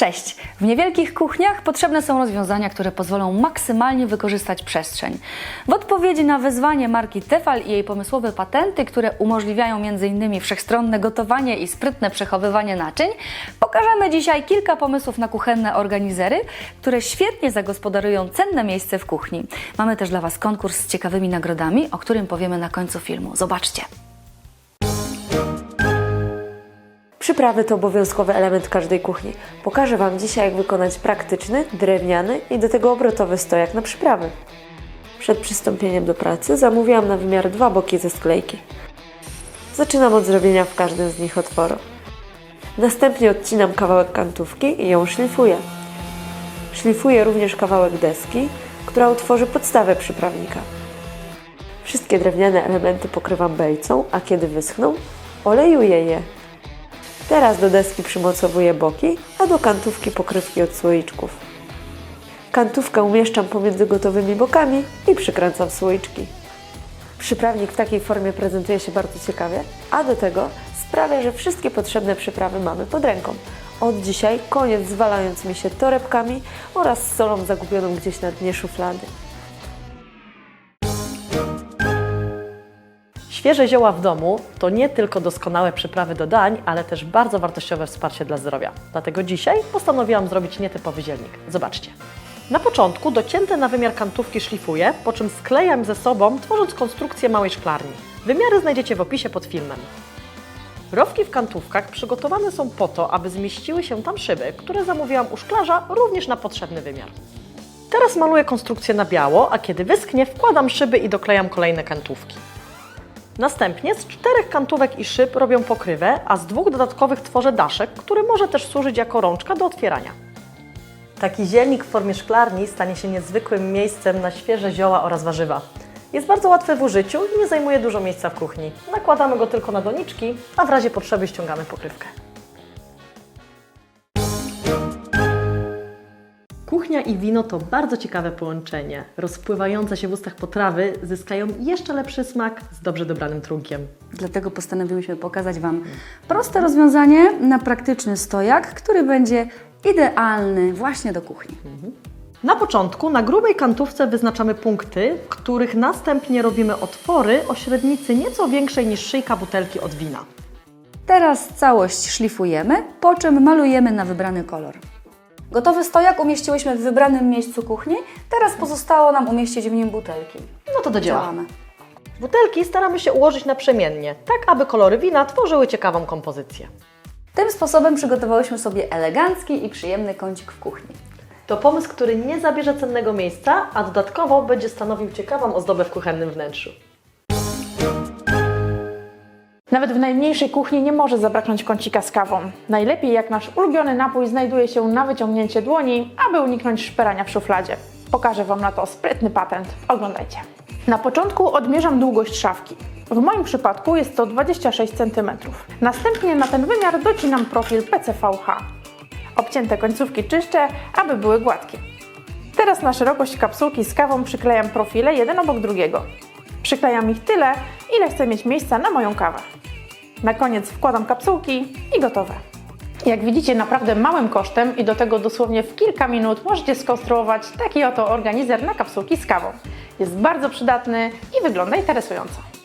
Cześć! W niewielkich kuchniach potrzebne są rozwiązania, które pozwolą maksymalnie wykorzystać przestrzeń. W odpowiedzi na wezwanie marki Tefal i jej pomysłowe patenty, które umożliwiają m.in. wszechstronne gotowanie i sprytne przechowywanie naczyń, pokażemy dzisiaj kilka pomysłów na kuchenne organizery, które świetnie zagospodarują cenne miejsce w kuchni. Mamy też dla Was konkurs z ciekawymi nagrodami, o którym powiemy na końcu filmu. Zobaczcie! Przyprawy to obowiązkowy element każdej kuchni. Pokażę Wam dzisiaj, jak wykonać praktyczny, drewniany i do tego obrotowy stojak na przyprawy. Przed przystąpieniem do pracy zamówiłam na wymiar dwa boki ze sklejki. Zaczynam od zrobienia w każdym z nich otworu. Następnie odcinam kawałek kantówki i ją szlifuję. Szlifuję również kawałek deski, która utworzy podstawę przyprawnika. Wszystkie drewniane elementy pokrywam belcą, a kiedy wyschną, olejuję je. Teraz do deski przymocowuję boki, a do kantówki pokrywki od słoiczków. Kantówkę umieszczam pomiędzy gotowymi bokami i przykręcam słoiczki. Przyprawnik w takiej formie prezentuje się bardzo ciekawie, a do tego sprawia, że wszystkie potrzebne przyprawy mamy pod ręką. Od dzisiaj koniec zwalając mi się torebkami oraz solą zagubioną gdzieś na dnie szuflady. Świeże zioła w domu to nie tylko doskonałe przyprawy do dań, ale też bardzo wartościowe wsparcie dla zdrowia. Dlatego dzisiaj postanowiłam zrobić nietypowy zielnik. Zobaczcie. Na początku docięte na wymiar kantówki szlifuję, po czym sklejam ze sobą, tworząc konstrukcję małej szklarni. Wymiary znajdziecie w opisie pod filmem. Rowki w kantówkach przygotowane są po to, aby zmieściły się tam szyby, które zamówiłam u szklarza również na potrzebny wymiar. Teraz maluję konstrukcję na biało, a kiedy wyschnie, wkładam szyby i doklejam kolejne kantówki. Następnie z czterech kantówek i szyb robię pokrywę, a z dwóch dodatkowych tworzę daszek, który może też służyć jako rączka do otwierania. Taki zielnik w formie szklarni stanie się niezwykłym miejscem na świeże zioła oraz warzywa. Jest bardzo łatwy w użyciu i nie zajmuje dużo miejsca w kuchni. Nakładamy go tylko na doniczki, a w razie potrzeby ściągamy pokrywkę. Kuchnia i wino to bardzo ciekawe połączenie. Rozpływające się w ustach potrawy zyskają jeszcze lepszy smak z dobrze dobranym trunkiem. Dlatego postanowiłyśmy pokazać Wam proste rozwiązanie na praktyczny stojak, który będzie idealny właśnie do kuchni. Na początku na grubej kantówce wyznaczamy punkty, w których następnie robimy otwory o średnicy nieco większej niż szyjka butelki od wina. Teraz całość szlifujemy, po czym malujemy na wybrany kolor. Gotowy stojak umieściłyśmy w wybranym miejscu kuchni, teraz pozostało nam umieścić w nim butelki. No to do dzieła. Działamy. Butelki staramy się ułożyć naprzemiennie, tak aby kolory wina tworzyły ciekawą kompozycję. Tym sposobem przygotowałyśmy sobie elegancki i przyjemny kącik w kuchni. To pomysł, który nie zabierze cennego miejsca, a dodatkowo będzie stanowił ciekawą ozdobę w kuchennym wnętrzu. Nawet w najmniejszej kuchni nie może zabraknąć kącika z kawą. Najlepiej jak nasz ulubiony napój znajduje się na wyciągnięcie dłoni, aby uniknąć szperania w szufladzie. Pokażę Wam na to sprytny patent. Oglądajcie. Na początku odmierzam długość szafki. W moim przypadku jest to 26 cm. Następnie na ten wymiar docinam profil PCVH. Obcięte końcówki czyszczę, aby były gładkie. Teraz na szerokość kapsułki z kawą przyklejam profile jeden obok drugiego. Przyklejam ich tyle, ile chcę mieć miejsca na moją kawę. Na koniec wkładam kapsułki i gotowe. Jak widzicie, naprawdę małym kosztem i do tego dosłownie w kilka minut możecie skonstruować taki oto organizer na kapsułki z kawą. Jest bardzo przydatny i wygląda interesująco.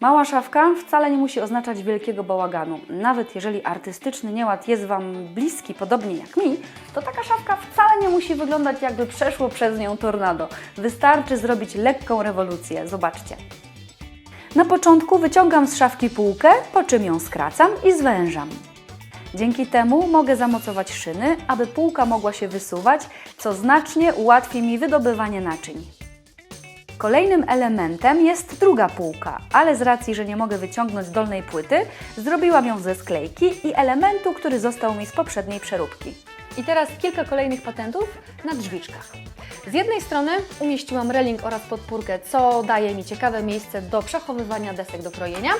Mała szafka wcale nie musi oznaczać wielkiego bałaganu. Nawet jeżeli artystyczny nieład jest Wam bliski, podobnie jak mi, to taka szafka wcale nie musi wyglądać jakby przeszło przez nią tornado. Wystarczy zrobić lekką rewolucję. Zobaczcie. Na początku wyciągam z szafki półkę, po czym ją skracam i zwężam. Dzięki temu mogę zamocować szyny, aby półka mogła się wysuwać, co znacznie ułatwi mi wydobywanie naczyń. Kolejnym elementem jest druga półka, ale z racji, że nie mogę wyciągnąć dolnej płyty, zrobiłam ją ze sklejki i elementu, który został mi z poprzedniej przeróbki. I teraz kilka kolejnych patentów na drzwiczkach. Z jednej strony umieściłam reling oraz podpórkę, co daje mi ciekawe miejsce do przechowywania desek do krojenia.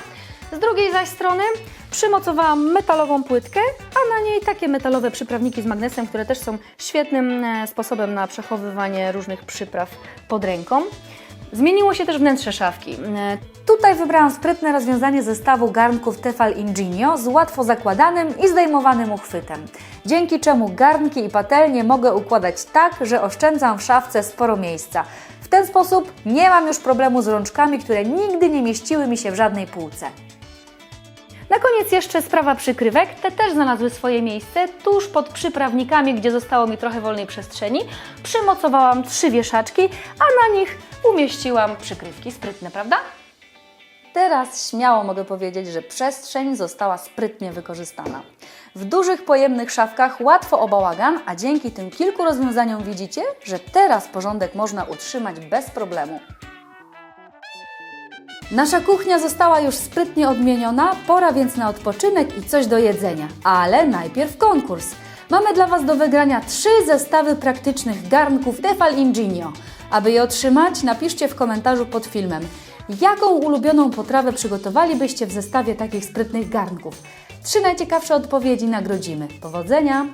Z drugiej zaś strony przymocowałam metalową płytkę, a na niej takie metalowe przyprawniki z magnesem, które też są świetnym e, sposobem na przechowywanie różnych przypraw pod ręką. Zmieniło się też wnętrze szafki. E, Tutaj wybrałam sprytne rozwiązanie zestawu garnków Tefal Ingenio z łatwo zakładanym i zdejmowanym uchwytem. Dzięki czemu garnki i patelnie mogę układać tak, że oszczędzam w szafce sporo miejsca. W ten sposób nie mam już problemu z rączkami, które nigdy nie mieściły mi się w żadnej półce. Na koniec jeszcze sprawa przykrywek. Te też znalazły swoje miejsce tuż pod przyprawnikami, gdzie zostało mi trochę wolnej przestrzeni. Przymocowałam trzy wieszaczki, a na nich umieściłam przykrywki. Sprytne, prawda? Teraz śmiało mogę powiedzieć, że przestrzeń została sprytnie wykorzystana. W dużych, pojemnych szafkach łatwo o bałagan, a dzięki tym kilku rozwiązaniom widzicie, że teraz porządek można utrzymać bez problemu. Nasza kuchnia została już sprytnie odmieniona, pora więc na odpoczynek i coś do jedzenia. Ale najpierw konkurs. Mamy dla Was do wygrania trzy zestawy praktycznych garnków Tefal Ingenio. Aby je otrzymać, napiszcie w komentarzu pod filmem, jaką ulubioną potrawę przygotowalibyście w zestawie takich sprytnych garnków. Trzy najciekawsze odpowiedzi nagrodzimy. Powodzenia!